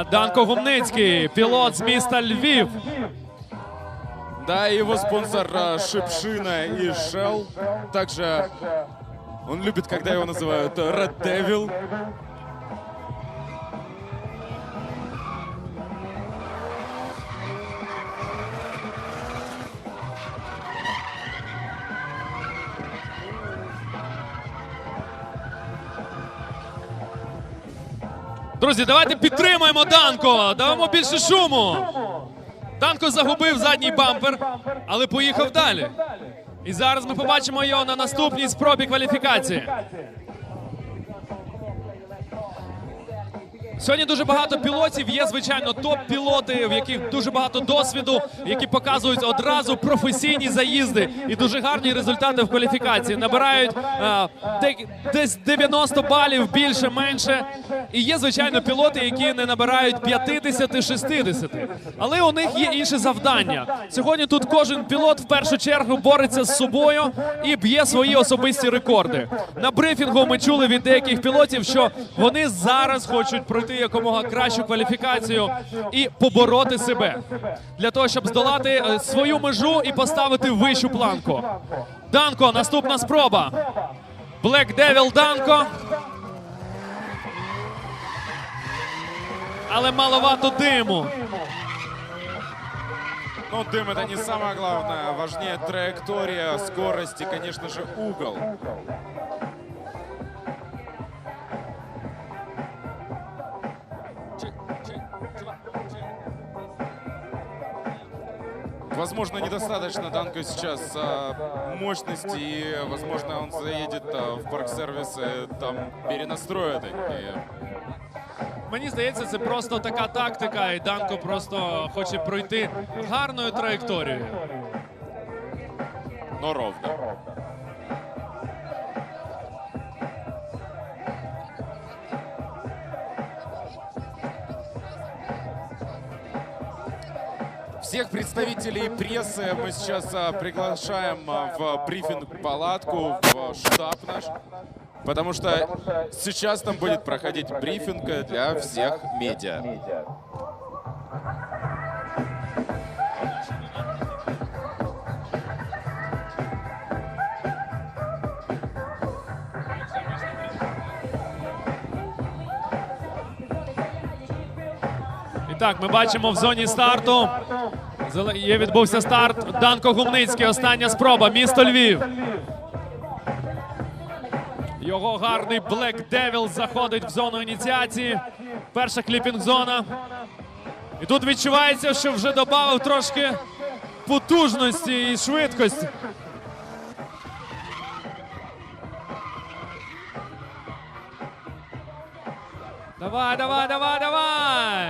Е, Данко Гумницький, пілот з міста Львів. Да, и его спонсор э, Шипшина и Shell. Также он любит, когда его называют э, Red Devil. Друзі, давайте підтримаємо Данко. Дамо більше шуму. Данко загубив задній бампер, але поїхав далі. І зараз ми побачимо його на наступній спробі кваліфікації. Сьогодні дуже багато пілотів. Є звичайно топ-пілоти, в яких дуже багато досвіду, які показують одразу професійні заїзди і дуже гарні результати в кваліфікації. Набирають де- десь 90 балів більше, менше. І є звичайно пілоти, які не набирають 50-60. Але у них є інше завдання. Сьогодні тут кожен пілот в першу чергу бореться з собою і б'є свої особисті рекорди. На брифінгу ми чули від деяких пілотів, що вони зараз хочуть пройти якомога кращу кваліфікацію і побороти себе для того, щоб здолати е, свою межу і поставити вищу планку. Данко, наступна спроба. Black Devil Данко. Але маловато диму. Но дым это не самое главное. Важнее траектория, скорость и, конечно же, угол. Возможно, недостаточно Данко сейчас а, мощности, и, возможно, он заедет а, в парк-сервис, и там перенастроят. И Мені здається, це просто така тактика, і Данко просто хоче пройти гарною траєкторією. но ровно. Всех представителей прессы мы сейчас а, приглашаем а, в брифинг-палатку, в штаб наш, потому что сейчас там будет проходить брифинг для всех медиа. Так, ми бачимо в зоні старту. Є відбувся старт. Данко Гумницький. Остання спроба. Місто Львів. Його гарний Black Devil заходить в зону ініціації. Перша кліпінг-зона. І тут відчувається, що вже додав трошки потужності і швидкості. Давай, давай, давай, давай!